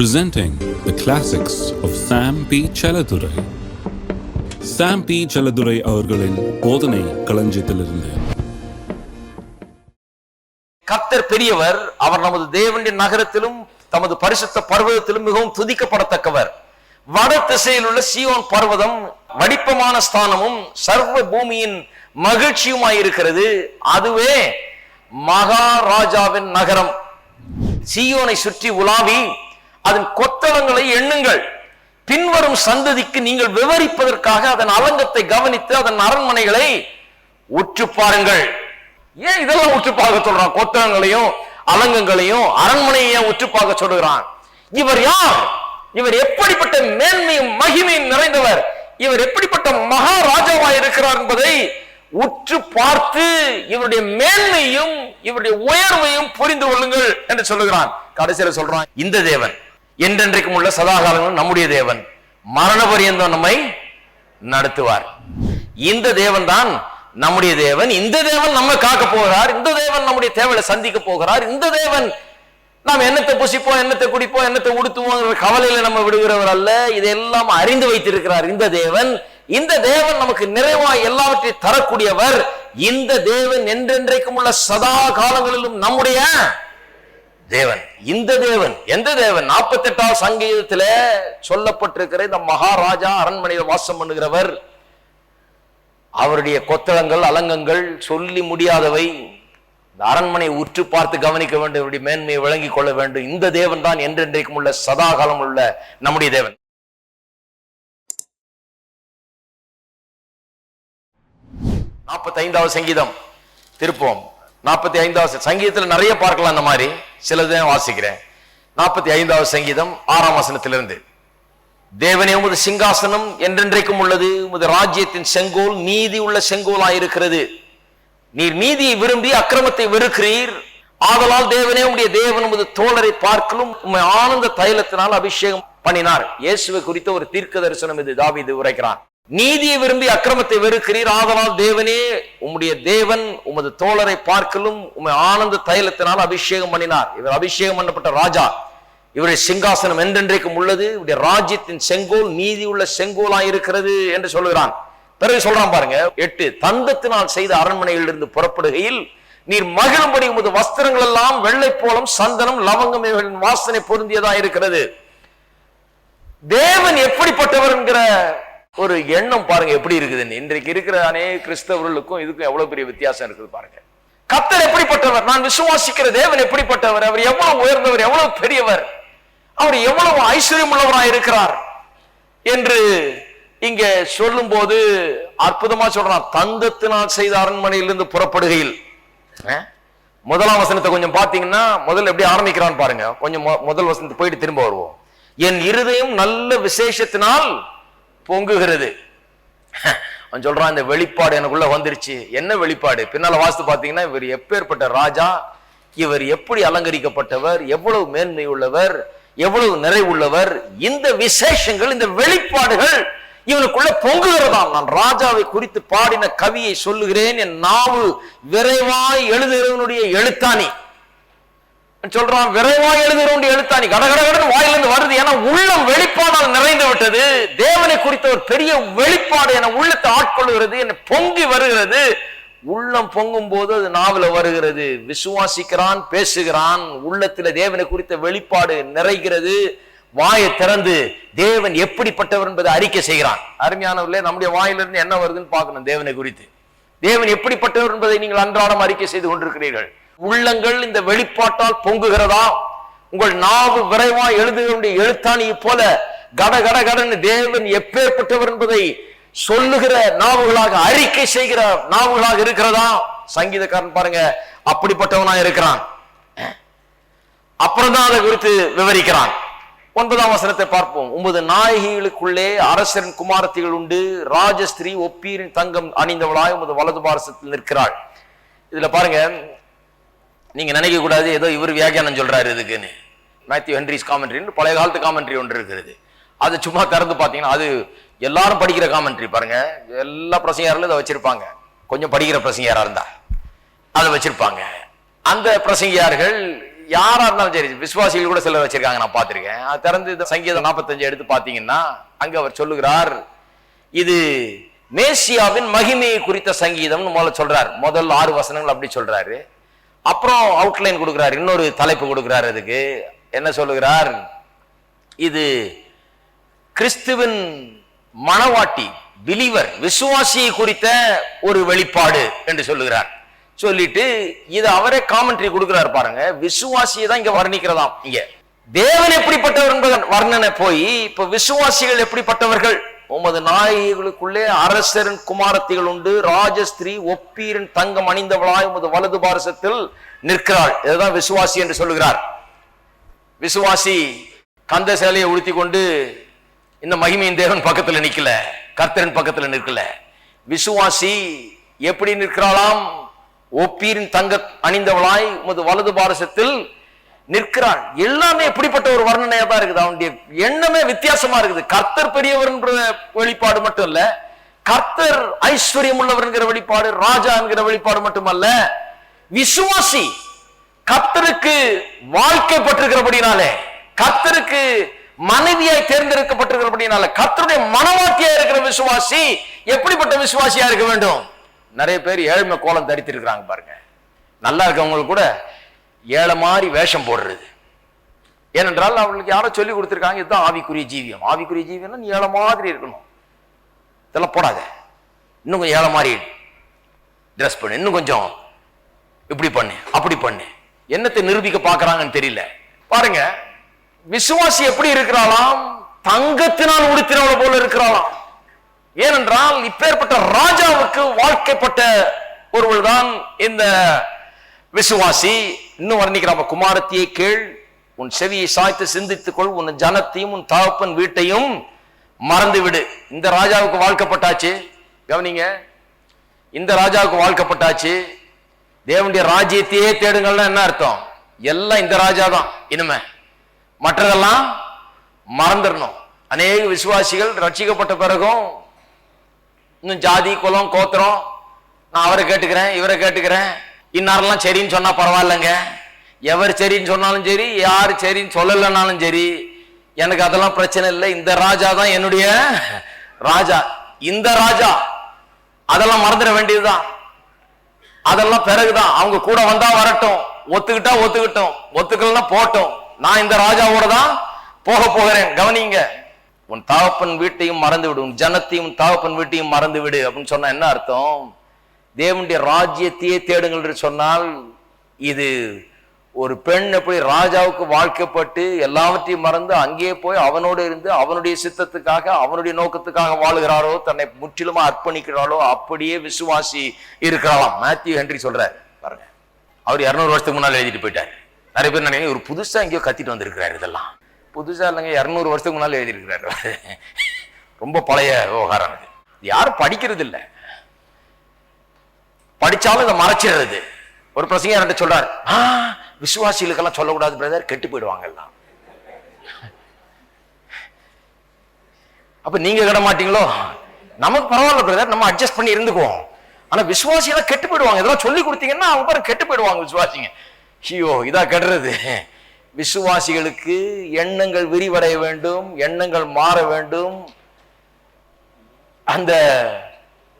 presenting the classics of Sam P. Chaladurai. Sam P Selladurai அவர்களின் போதனை களஞ்சியத்திலிருந்து. கத்தர் பெரியவர் அவர் நமது தேவனுடைய நகரத்திலும் தமது பரிசுத்த பர்வதத்திலும் மிகவும் துதிக்கப்படத்தக்கவர். வட திசையில் உள்ள சீயோன் பர்வதம் வடிப்பமான ஸ்தானமும் சர்வ பூமியின் மகிழ்ச்சியுமாயிருக்கிறது. அதுவே மகாராஜாவின் நகரம். சீயோனை சுற்றி உலாவி அதன் கொத்தளங்களை எண்ணுங்கள். பின்வரும் சந்ததிக்கு நீங்கள் விவரிப்பதற்காக அதன் அலங்கத்தை கவனித்து அதன் அரண்மனைகளை உற்று பாருங்கள். ஏன் இதெல்லாம் உற்று பார்க்க சொல்றான்? கொத்தளங்களையும் அலங்கங்களையும் அரண்மனையை உற்று பார்க்க சொல்லுகிறான். இவர் யார்? இவர் எப்படிப்பட்ட மேன்மையும் மகிமையும் நிறைந்தவர்? இவர் எப்படிப்பட்ட மகாராஜாவாய் இருக்கிறார் என்பதை உற்று பார்த்து இவருடைய மேன்மையும் இவருடைய உயர்வையும் புரிந்து கொள்ளுங்கள் என்று சொல்லுகிறான். கடைசியில சொல்றான் இந்த தேவன். என்றென்றைக்கும் உள்ள சதாகாலங்களும் நம்முடைய தேவன். மரண பரியந்தம் நம்மை நடத்துவார். இந்த தேவன் தான் நம்முடைய தேவன். இந்த தேவன் நம்மை காக்க போகிறார். இந்த தேவன் நம்முடைய தேவையை சந்திக்க போகிறார். இந்த தேவன் நாம் என்னத்தை புசிப்போம் என்னத்தை குடிப்போம் என்னத்தை உடுத்துவோம் கவலையில நம்ம விடுகிறவர் அல்ல. இதெல்லாம் அறிந்து வைத்திருக்கிறார் இந்த தேவன். இந்த தேவன் நமக்கு நிறைவாய் எல்லாவற்றையும் தரக்கூடியவர். இந்த தேவன் என்றென்றைக்கும் உள்ள சதா காலங்களிலும் நம்முடைய தேவன். இந்த தேவன் எந்த தேவன்? நாற்பத்தி எட்டாவது சங்கீதத்துல சொல்லப்பட்டிருக்கிற இந்த மகாராஜா அரண்மனையில் வாசம் பண்ணுகிறவர் அவருடைய கொத்தளங்கள் அலங்கங்கள் சொல்லி முடியாதவை. இந்த அரண்மனை உற்று பார்த்து கவனிக்க வேண்டும் இவருடைய மேன்மையை விளங்கிக் கொள்ள வேண்டும். இந்த தேவன் தான் என்றென்றைக்கும் உள்ள சதாகாலம் உள்ள நம்முடைய தேவன். நாற்பத்தி ஐந்தாவது சங்கீதம். திருப்போம். நாற்பத்தி ஐந்தாவது சங்கீதத்தில் நிறைய பார்க்கலாம் அந்த மாதிரி. சிலதான் வாசிக்கிறேன். நாற்பத்தி ஐந்தாவது சங்கீதம் ஆறாம் வசனத்திலிருந்து. தேவனே உமது சிங்காசனம் என்றென்றைக்கும் உள்ளது. உமது ராஜ்யத்தின் செங்கோல் நீதி உள்ள செங்கோலாயிருக்கிறது நீர் நீதியை விரும்பி அக்கிரமத்தை வெறுக்கிறீர். ஆதலால் தேவனே உடைய தேவன் உமது தோழரை பார்க்கலும் உண்மை ஆனந்த தைலத்தினால் அபிஷேகம் பண்ணினார். இயேசுவை குறித்த ஒரு தீர்க்க தரிசனம் இது. தாவி இது உரைக்கிறான். நீதியை விரும்பி அக்கிரமத்தை வெறுக்கிறீர். ஆதலால் தேவனே உம்முடைய தேவன் உமது தோழரை பார்க்கலும் உமை ஆனந்த தைலத்தினால் அபிஷேகம் பண்ணினார். இவர் அபிஷேகம் பண்ணப்பட்ட ராஜா. இவருடைய சிங்காசனம் என்றென்றைக்கும் உள்ளது. இவருடைய ராஜ்யத்தின் செங்கோல் நீதி உள்ள செங்கோலா இருக்கிறது என்று சொல்லுகிறான். பிறகு சொல்றான் பாருங்க எட்டு தந்தத்தினால் செய்த அரண்மனையிலிருந்து புறப்படுகையில் நீர் மகிழும்படி உமது வஸ்திரங்கள் எல்லாம் வெள்ளை போலம் சந்தனம் லவங்கம் இவர்களின் வாசனை பொருந்தியதா இருக்கிறது. தேவன் எப்படிப்பட்டவர் என்கிற ஒரு எண்ணம் பாருங்க எப்படி இருக்குதுன்னு. இன்றைக்கு இருக்கிற அநேக கிறிஸ்தவர்களுக்கும் இதுக்கும் எவ்வளவு பெரிய வித்தியாசம் இருக்குது பாருங்க. கத்தர் எப்படிப்பட்டவர்? நான் விசுவாசிக்கிற தேவன் எப்படிப்பட்டவர்? அவர் எவ்வளவு உயர்ந்தவர் எவ்வளவு பெரியவர்? அவர் எவ்வளவு ஐஸ்வர்யம் உள்ளவராக இருக்கிறார்? என்று இங்க சொல்லும் போது அற்புதமா சொல்றான். தங்கத்தினால் செய்த அரண்மனையிலிருந்து புறப்படுகையில். முதலாம் வசனத்தை கொஞ்சம் பாத்தீங்கன்னா முதல்ல எப்படி ஆரம்பிக்கிறான் பாருங்க. கொஞ்சம் முதல் வசனத்தை போயிட்டு திரும்ப வருவோம். என் இருதயம் நல்ல விசேஷத்தினால் பொங்குகிறது. அவன் சொல்றான் இந்த வெளிப்பாடு எனக்குள்ள வந்துருச்சு. என்ன வெளிப்பாடு? பின்னால வாஸ்து பாத்தீங்கன்னா இவர் எப்பேற்பட்ட ராஜா இவர் எப்படி அலங்கரிக்கப்பட்டவர் எவ்வளவு மேன்மை உள்ளவர் எவ்வளவு நிறைவுள்ளவர் இந்த விசேஷங்கள் இந்த வெளிப்பாடுகள் இவனுக்குள்ள பொங்குகிறதாம் நான் ராஜாவை குறித்து பாடின கவியை சொல்லுகிறேன். என் நாவு விரைவாய் எழுதுகிறவனுடைய எழுத்தாணி. சொல்றான் விரைவாக எழுதுகிறோம் எழுத்தா நீ. கடகடகடன் வாயிலிருந்து வருது. ஏன்னா உள்ளம் வெளிப்பாடால் நிறைந்து விட்டது. தேவனை குறித்த ஒரு பெரிய வெளிப்பாடு என உள்ளத்தை ஆட்கொள்ளுகிறது என பொங்கி வருகிறது. உள்ளம் பொங்கும் போது அது நாவல வருகிறது. விசுவாசிக்கிறான் பேசுகிறான். உள்ளத்துல தேவனை குறித்த வெளிப்பாடு நிறைகிறது. வாயை திறந்து தேவன் எப்படிப்பட்டவர் என்பதை அறிக்கை செய்கிறான். அருமையானவர்களே நம்முடைய வாயிலிருந்து என்ன வருதுன்னு பார்க்கணும் தேவனை குறித்து. தேவன் எப்படிப்பட்டவர் என்பதை நீங்கள் அன்றாடம் அறிக்கை செய்து கொண்டிருக்கிறீர்கள். உள்ளங்கள் இந்த வெளிப்பாட்டால் பொங்குகிறதா? உங்கள் நாவு விரைவாக எழுதுகிற எழுத்தாணியை போல கட கட கடன்னு தேவன் எப்பேற்பட்டவர் என்பதை சொல்லுகிற நாவுகளாக அறிக்கை செய்கிற நாவுகளாக இருக்கிறதா? சங்கீதக்காரன் பாருங்க அப்படிப்பட்டவனா இருக்கிறான். அப்புறம் தான் அதை குறித்து விவரிக்கிறான். ஒன்பதாம் வசனத்தை பார்ப்போம். உமது நாயகிகளுக்குள்ளே அரசரின் குமாரத்திகள் உண்டு. ராஜஸ்திரீ ஒப்பீரின் தங்கம் அணிந்தவளாய் உமது வலது பாரசத்தில் நிற்கிறாள். இதுல பாருங்க நீங்க நினைக்க கூடாது ஏதோ இவர் வியாக்கியானம் சொல்றாரு இதுக்குன்னு. மேத்யூ ஹென்ரிஸ் காமெண்ட்ரின்னு பழைய காலத்து காமெண்ட்ரி ஒன்று இருக்கிறது. அது சும்மா திறந்து பார்த்தீங்கன்னா அது எல்லாரும் படிக்கிற காமெண்ட்ரி பாருங்க. எல்லா பிரசங்காரிலும் இதை வச்சிருப்பாங்க. கொஞ்சம் படிக்கிற பிரசங்கியாராக இருந்தா அதை வச்சிருப்பாங்க. அந்த பிரசங்கியார்கள் யாரா இருந்தாலும் சரி விசுவாசிகள் கூட சிலர் வச்சிருக்காங்க நான் பார்த்துருக்கேன். அது திறந்து இந்த சங்கீதம் 45 எடுத்து பார்த்தீங்கன்னா அங்கே அவர் சொல்லுகிறார் இது மேசியாவின் மகிமையை குறித்த சங்கீதம்னு முதல்ல சொல்றார். முதல் ஆறு வசனங்கள் அப்படி சொல்றாரு. அப்புறம் அவுட்லைன் கொடுக்கிறார் இன்னொரு தலைப்பு கொடுக்கிறார் அதுக்கு. என்ன சொல்லுகிறார்? இது கிறிஸ்துவின் மணவாட்டி பிலீவர் விசுவாசியை குறித்த ஒரு வெளிப்பாடு என்று சொல்லுகிறார். சொல்லிட்டு இது அவரே காமெண்ட்ரி கொடுக்கிறார் பாருங்க. விசுவாசியை தான் இங்க வர்ணிக்கிறதாம் இங்க. தேவன் எப்படிப்பட்டவர் என்பதன் வர்ணனை போய் இப்ப விசுவாசிகள் எப்படிப்பட்டவர்கள்? உமது நாயகிகளுக்குள்ளே அரசரின் குமாரத்திகள் உண்டு. ராஜஸ்திரீ ஒப்பீரின் தங்கம் அணிந்தவளாய் உமது வலது பாரசத்தில் நிற்கிறாள். இதுதான் விசுவாசி என்று சொல்லுகிறார். விசுவாசி கந்த சேலையை உடுத்தி கொண்டு இந்த மகிமையின் தேவன் பக்கத்தில் நிற்கல கர்த்தரின் பக்கத்தில் நிற்கல. விசுவாசி எப்படி நிற்கிறாளாம்? ஒப்பீரின் தங்க அணிந்தவளாய் உமது வலது பாரசத்தில் நிற்கிறான் எல்லாமே எப்படிப்பட்ட ஒரு வர்ணனையா தான் இருக்குது. அவனுடைய எண்ணமே வித்தியாசமா இருக்குது. கர்த்தர் பெரியவர்ன்ற வெளிப்பாடு மட்டும் இல்ல கர்த்தர் ஐஸ்வர்யம் உள்ளவர் என்கிற வெளிப்பாடு ராஜா என்கிற வெளிப்பாடு மட்டுமல்ல விசுவாசி கர்த்தருக்கு வாழ்க்கைப்பட்டிருக்கிறபடினாலே கர்த்தருக்கு மனைவியாய் தேர்ந்தெடுக்கப்பட்டிருக்கிறபடினால கர்த்தருடைய மனவாட்டியா இருக்கிற விசுவாசி எப்படிப்பட்ட விசுவாசியா இருக்க வேண்டும்? நிறைய பேர் ஏழ்மை கோலம் தரித்திருக்கிறாங்க பாருங்க. நல்லா இருக்கவங்களுக்கு கூட ஏழை மாதிரி வேஷம் போடுறது. ஏனென்றால் அவளுக்கு யாரோ சொல்லி கொடுத்துருக்காங்க இதுதான் ஆவிக்குரிய ஜீவியம். ஆவிக்குரிய ஜீவியம்னா நீ ஏழை மாதிரி இருக்கணும். இதெல்லாம் போடாத. இன்னும் கொஞ்சம் ஏழை மாதிரி ட்ரெஸ் பண்ணு. இன்னும் கொஞ்சம் இப்படி பண்ணு அப்படி பண்ணு. என்னத்தை நிரூபிக்க பார்க்கறாங்கன்னு தெரியல. பாருங்க விசுவாசி எப்படி இருக்கிறாளாம்? தங்கத்தினால் உடுத்தினவளை போல இருக்கிறாளாம். ஏனென்றால் இப்பேற்பட்ட ராஜாவுக்கு வாழ்க்கைப்பட்ட ஒருவள் தான் இந்த விசுவாசி. இன்னும் வர்ணிக்கிறாம குமாரத்தியை கேள் உன் செவியை சாய்த்து சிந்தித்துக் கொள் உன் ஜனத்தையும் உன் தகப்பன் வீட்டையும் மறந்து விடு இந்த ராஜாவுக்கு வாழ்க்கப்பட்டாச்சு. கவனிங்க இந்த ராஜாவுக்கு வாழ்க்கப்பட்டாச்சு. தேவனுடைய ராஜ்யத்தையே தேடுங்கள்னா என்ன அர்த்தம்? எல்லாம் இந்த ராஜா தான் இனிமே. மற்றதெல்லாம் மறந்துடணும். அநேக விசுவாசிகள் ரட்சிக்கப்பட்ட பிறகும் இன்னும் ஜாதி குலம் கோத்திரம் நான் அவரை கேட்டுக்கிறேன் இவரை கேட்டுக்கிறேன் இன்னாரெல்லாம் சரின்னு சொன்னால் பரவாயில்லைங்க. எவர் சரின்னு சொன்னாலும் சரி யார் சரின்னு சொல்லலைனாலும் சரி எனக்கு அதெல்லாம் பிரச்சனை இல்லை. இந்த ராஜா தான் என்னுடைய ராஜா. இந்த ராஜா. அதெல்லாம் மறந்துட வேண்டியதுதான். அதெல்லாம் பிறகுதான். அவங்க கூட வந்தா வரட்டும். ஒத்துக்கிட்டா ஒத்துக்கிட்டோம். ஒத்துக்கலன்னா போட்டோம். நான் இந்த ராஜாவோட தான் போக போகிறேன். கவனிங்க. உன் தாவப்பன் வீட்டையும் மறந்து விடு உன் ஜனத்தையும் தாவப்பன் வீட்டையும் மறந்து விடு அப்படின்னு சொன்னா என்ன அர்த்தம்? தேவனுடைய ராஜ்யத்தையே தேடுங்கள் என்று சொன்னால் இது ஒரு பெண் எப்படி ராஜாவுக்கு வாழ்க்கப்பட்டு எல்லாவற்றையும் மறந்து அங்கேயே போய் அவனோடு இருந்து அவனுடைய சித்தத்துக்காக அவனுடைய நோக்கத்துக்காக வாழுகிறாரோ தன்னை முற்றிலுமா அர்ப்பணிக்கிறாளோ அப்படியே விசுவாசி இருக்கிறாளாம் மேத்யூ ஹென்றி சொல்றாரு பாருங்க. அவர் இருநூறு வருஷத்துக்கு முன்னால் எழுதிட்டு போயிட்டார். நிறைய பேர் நினைக்கிற ஒரு புதுசா எங்கேயோ கத்திட்டு வந்திருக்கிறாரு இதெல்லாம். புதுசா இல்லைங்க இரநூறு வருஷத்துக்கு முன்னால் எழுதியிருக்கிறாரு. ரொம்ப பழைய விவகாரம் இது யாரும் படிக்கிறது இல்லை படிச்சாலும் இதை மறைச்சிடுறது. ஒரு பிரசங்க என்கிட்ட சொல்றாரு "ஆ, விசுவாசிகளுக்கெல்லாம் சொல்லக்கூடாது பிரதர். கெட்டு போயிடுவாங்க எல்லாம். அப்ப நீங்க கிட மாட்டீங்களோ? நமக்கு பரவாயில்ல பிரதர். நம்ம அட்ஜஸ்ட் பண்ணி இருந்துக்குவோம். ஆனா விசுவாசியெல்லாம் கெட்டு போயிடுவாங்க. இதெல்லாம் சொல்லி கொடுத்தீங்கன்னா அவங்க பாரு கெட்டு போயிடுவாங்க விசுவாசிங்க. ஐயோ இதா கெடுறது. விசுவாசிகளுக்கு எண்ணங்கள் விரிவடைய வேண்டும் எண்ணங்கள் மாற வேண்டும். அந்த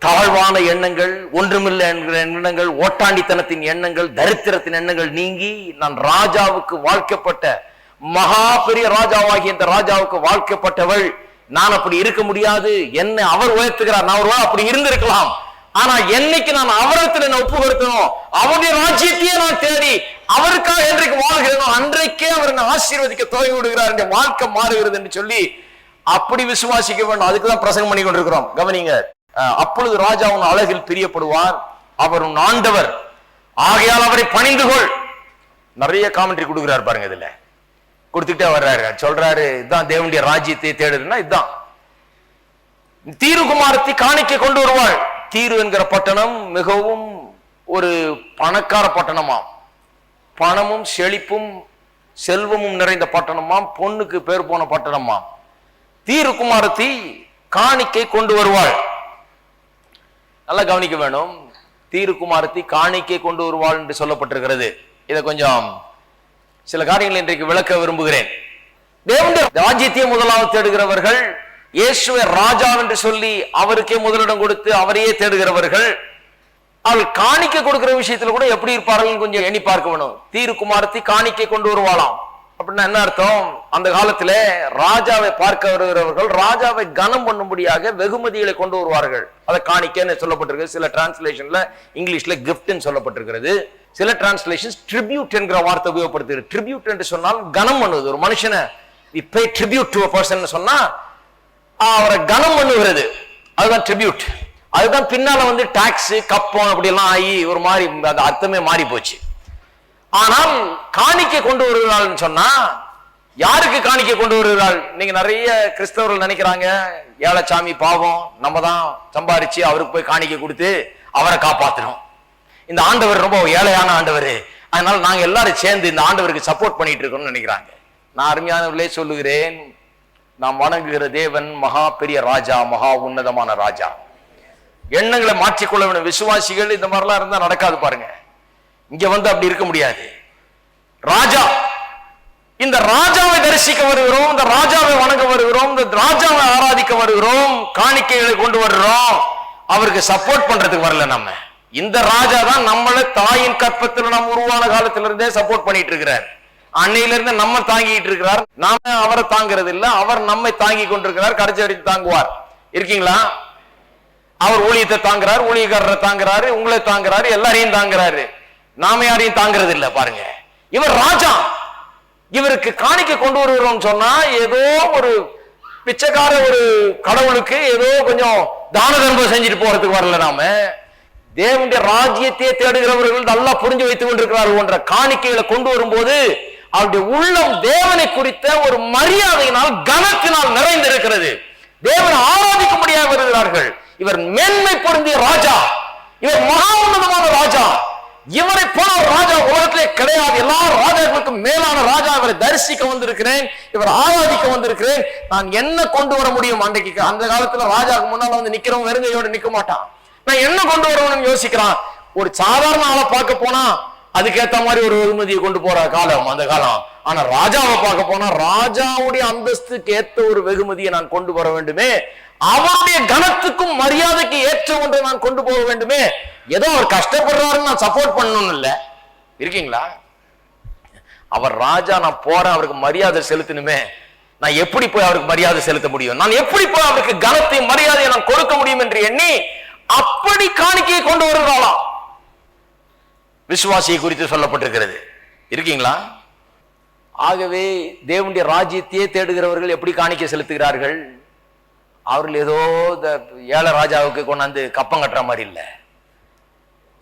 தாழ்வான எண்ணங்கள் ஒன்றுமில்லை என்கிற எண்ணங்கள் ஓட்டாண்டித்தனத்தின் எண்ணங்கள் தரித்திரத்தின் எண்ணங்கள் நீங்கி நான் ராஜாவுக்கு வாழ்க்கப்பட்ட மகா பெரிய ராஜாவாகி இந்த ராஜாவுக்கு வாழ்க்கப்பட்டவள் நான் அப்படி இருக்க முடியாது என்னை அவர் உயர்த்துகிறார் நான் ஒருவா அப்படி இருந்திருக்கலாம். ஆனா என்னைக்கு நான் அவரத்தில் என்ன ஒப்புகொடுத்தனோ அவருடைய ராஜ்யத்தையே நான் தேடி அவருக்காக என்றைக்கு வாழ்கிறேனோ அன்றைக்கே அவர் என்னை ஆசீர்வதிக்க துவங்கி விடுகிறார் என்ற வாழ்க்கை மாறுகிறது என்று சொல்லி அப்படி விசுவாசிக்க வேண்டும். அதுக்கு தான் பிரசங்கம் பண்ணி கொண்டிருக்கிறோம் கவனிங்க அப்பொழுது ராஜா உன் அழகில் பிரியப்படுவார். அவர் உன் ஆண்டவர். ஆகையால் அவரை பணிந்து கொள். நிறைய காமெண்ட்ரி கொடுக்குறாரு பாருங்க இதுல. கொடுத்துட்டே வர்றாரு. சொல்றாரு இதுதான் தேவனுடைய ராஜ்யத்தை தேடுதுன்னா இதுதான் தீருகுமாரத்தை காணிக்கை கொண்டு வருவாள் தீரு என்கிற பட்டணம் மிகவும் ஒரு பணக்கார பட்டணமாம். பணமும் செழிப்பும் செல்வமும் நிறைந்த பட்டணமாம். பொண்ணுக்கு பேர் போன பட்டணமாம். தீருகுமாரத்தி காணிக்கை கொண்டு வருவாள் நல்லா கவனிக்க வேணும். தீருக்குமாரத்தி காணிக்கை கொண்டு வருவாள் என்று சொல்லப்பட்டிருக்கிறது. இதை கொஞ்சம் சில காரியங்கள் இன்றைக்கு விளக்க விரும்புகிறேன். தேவனுடைய ராஜ்யத்தையே முதலாவது தேடுகிறவர்கள் இயேசுவை ராஜா என்று சொல்லி அவருக்கே முதலிடம் கொடுத்து அவரையே தேடுகிறவர்கள் அவள் காணிக்க கொடுக்கிற விஷயத்துல கூட எப்படி இருப்பார்கள் கொஞ்சம் எண்ணி பார்க்க வேணும். தீருக்குமாரத்தி காணிக்கை கொண்டு வருவாளாம் அப்படின்னா என்ன அர்த்தம்? அந்த காலத்தில் ராஜாவை பார்க்க வருகிறவர்கள் ராஜாவை கனம் பண்ணும்படியாக வெகுமதிகளை கொண்டு வருவார்கள். அதை காணிக்கன்னு சொல்லப்பட்டிருக்கு சில டிரான்ஸ்லேஷன்ல இங்கிலீஷ்ல கிஃப்ட்னு சொல்லப்பட்டிருக்கிறது. சில டிரான்ஸ்லேஷன் ட்ரிபியூட் என்கிற வார்த்தை உபயோகப்படுத்துகிறது. ட்ரிபியூட் என்று சொன்னால் கனம் பண்ணுவது. ஒரு மனுஷனை இப்போ பே ட்ரிபியூட் டு பர்சன் சொன்னா அவரை கனம் பண்ணுகிறது. அதுதான் ட்ரிபியூட் அதுதான் பின்னால வந்து டாக்ஸ் கப்பம் அப்படி எல்லாம் ஆகி ஒரு மாதிரி அந்த அர்த்தமே மாறி போச்சு ஆனால் காணிக்கை கொண்டு வருகிறாள்னு சொன்னா யாருக்கு காணிக்கை கொண்டு வருகிறாள்? நீங்க நிறைய கிறிஸ்தவர்கள் நினைக்கிறாங்க ஏழைச்சாமி பாவம் நம்ம தான் சம்பாரிச்சு அவருக்கு போய் காணிக்கை கொடுத்து அவரை காப்பாத்தணும். இந்த ஆண்டவர் ரொம்ப ஏழையான ஆண்டவர். அதனால நாங்க எல்லாரும் சேர்ந்து இந்த ஆண்டவருக்கு சப்போர்ட் பண்ணிட்டு இருக்கோம்னு நினைக்கிறாங்க. நான் அருமையானவர்களே சொல்லுகிறேன் நாம் வணங்குகிற தேவன் மகா பெரிய ராஜா மகா உன்னதமான ராஜா. எண்ணங்களை மாற்றிக்கொள்ள வேண்டும் விசுவாசிகள் இந்த மாதிரிலாம் இருந்தால் நடக்காது பாருங்க. இங்க வந்து அப்படி இருக்க முடியாது. ராஜா இந்த ராஜாவை தரிசிக்க வருகிறோம் இந்த ராஜாவை வணங்க வருகிறோம் இந்த ராஜாவை ஆராதிக்க வருகிறோம் காணிக்கைகளை கொண்டு வருகிறோம். அவருக்கு சப்போர்ட் பண்றதுக்கு வரல நம்ம. இந்த ராஜா தான் நம்மளை தாயின் கற்பத்தில் நம்ம உருவான காலத்துல இருந்தே சப்போர்ட் பண்ணிட்டு இருக்கிறார். அன்னையில இருந்து நம்ம தாங்கிட்டு இருக்கிறார். நாம அவரை தாங்கிறது இல்ல அவர் நம்மை தாங்கி கொண்டிருக்கிறார் கடைசி வரைக்கும் தாங்குவார். இருக்கீங்களா? அவர் ஊழியத்தை தாங்குறாரு ஊழியக்காரரை தாங்குறாரு உங்களை தாங்குறாரு எல்லாரையும் தாங்குறாரு. நாம யாரையும் தாங்குறது இல்லை பாருங்க. இவர் ராஜா. இவருக்கு காணிக்கை கொண்டு வருகிறோம் சொன்னா ஏதோ ஒரு பிச்சைக்கார ஒரு கடவுளுக்கு ஏதோ கொஞ்சம் தான தர்மம் செஞ்சுட்டு போறதுக்கு வரல நாம. தேவனுடைய ராஜ்யத்தையே தேடுகிறவர்கள் நல்லா புரிஞ்சு வைத்துக் கொண்டிருக்கிறார்கள் என்ற காணிக்கைகளை கொண்டு வரும்போது அவருடைய உள்ளம் தேவனை குறித்த ஒரு மரியாதையினால் கனத்தினால் நிறைந்திருக்கிறது. தேவனை ஆராதிக்கும்படியாக வருகிறார்கள் இவர் மேன்மை பொருந்திய ராஜா. இவர் மகா உன்னதமான ராஜா. இவரை போல ஒரு ராஜா உலகத்திலே கிடையாது. எல்லா ராஜாக்களுக்கும் மேலான ராஜா இவரை தரிசிக்க வந்திருக்கிறேன் இவர் ஆராதிக்க வந்திருக்கிறேன். நான் என்ன கொண்டு வர முடியும் அன்றைக்கு? அந்த காலத்துல ராஜாவுக்கு முன்னால வந்து நிக்கிறவன் வெறுங்கையோட நிக்க மாட்டான். நான் என்ன கொண்டு வரணும்னு யோசிக்கிறான்? ஒரு சாதாரண ஆளை பார்க்க போனா அதுக்கேத்த மாதிரி ஒரு வெகுமதியை கொண்டு போற காலம் அந்த காலம். ஆனா ராஜாவை பார்க்க போனா ராஜாவுடைய அந்தஸ்துக்கு ஏத்த ஒரு வெகுமதியை நான் கொண்டு வர வேண்டுமே. அவருடைய கனத்துக்கும் மரியாதைக்கு ஏற்ற ஒன்றை நான் கொண்டு போக வேண்டுமே. ஏதோ அவர் கஷ்டப்படுறாருன்னு நான் சப்போர்ட் பண்ணணும் இல்ல. இருக்கீங்களா? அவர் ராஜா நான் போறேன் அவருக்கு மரியாதை செலுத்தணுமே. நான் எப்படி போய் அவருக்கு மரியாதை செலுத்த முடியும்? நான் எப்படி போய் அவருக்கு கனத்தை மரியாதையை நான் கொடுக்க முடியும் என்று எண்ணி அப்படி காணிக்கையை கொண்டு வருகிறாளாம். விசுவாசியை குறித்து சொல்லப்பட்டிருக்கிறது. இருக்கீங்களா? ஆகவே தேவனுடைய ராஜ்யத்தையே தேடுகிறவர்கள் எப்படி காணிக்கை செலுத்துகிறார்கள்? அவர்கள் ஏதோ இந்த ஏழை ராஜாவுக்கு கொண்டாந்து கப்பம் கட்டுற மாதிரி இல்லை.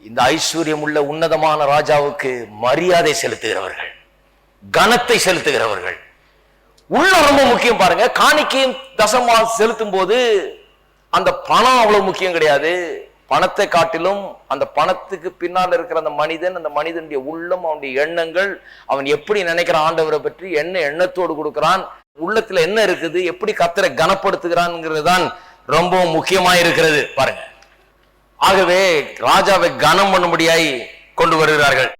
இந்த ஐஸ்வர்யம் உள்ள உன்னதமான ராஜாவுக்கு மரியாதை செலுத்துகிறவர்கள் கனத்தை செலுத்துகிறவர்கள். உள்ள ரொம்ப முக்கியம் பாருங்க. காணிக்கையும் தசமா செலுத்தும் போது அந்த பணம் அவ்வளவு முக்கியம் கிடையாது. பணத்தை காட்டிலும் அந்த பணத்துக்கு பின்னால் இருக்கிற அந்த மனிதன் அந்த மனிதனுடைய உள்ளம் அவனுடைய எண்ணங்கள் அவன் எப்படி நினைக்கிறான் ஆண்டவரை பற்றி என்ன எண்ணத்தோடு கொடுக்கிறான் உள்ளத்துல என்ன இருக்குது எப்படி கத்தரை கனப்படுத்துகிறான்ங்கிறது தான் ரொம்ப முக்கியமா இருக்கிறது. பாருங்க. ஆகவே ராஜாவை கனம் பண்ணும்படியாய் கொண்டு வருகிறார்கள்.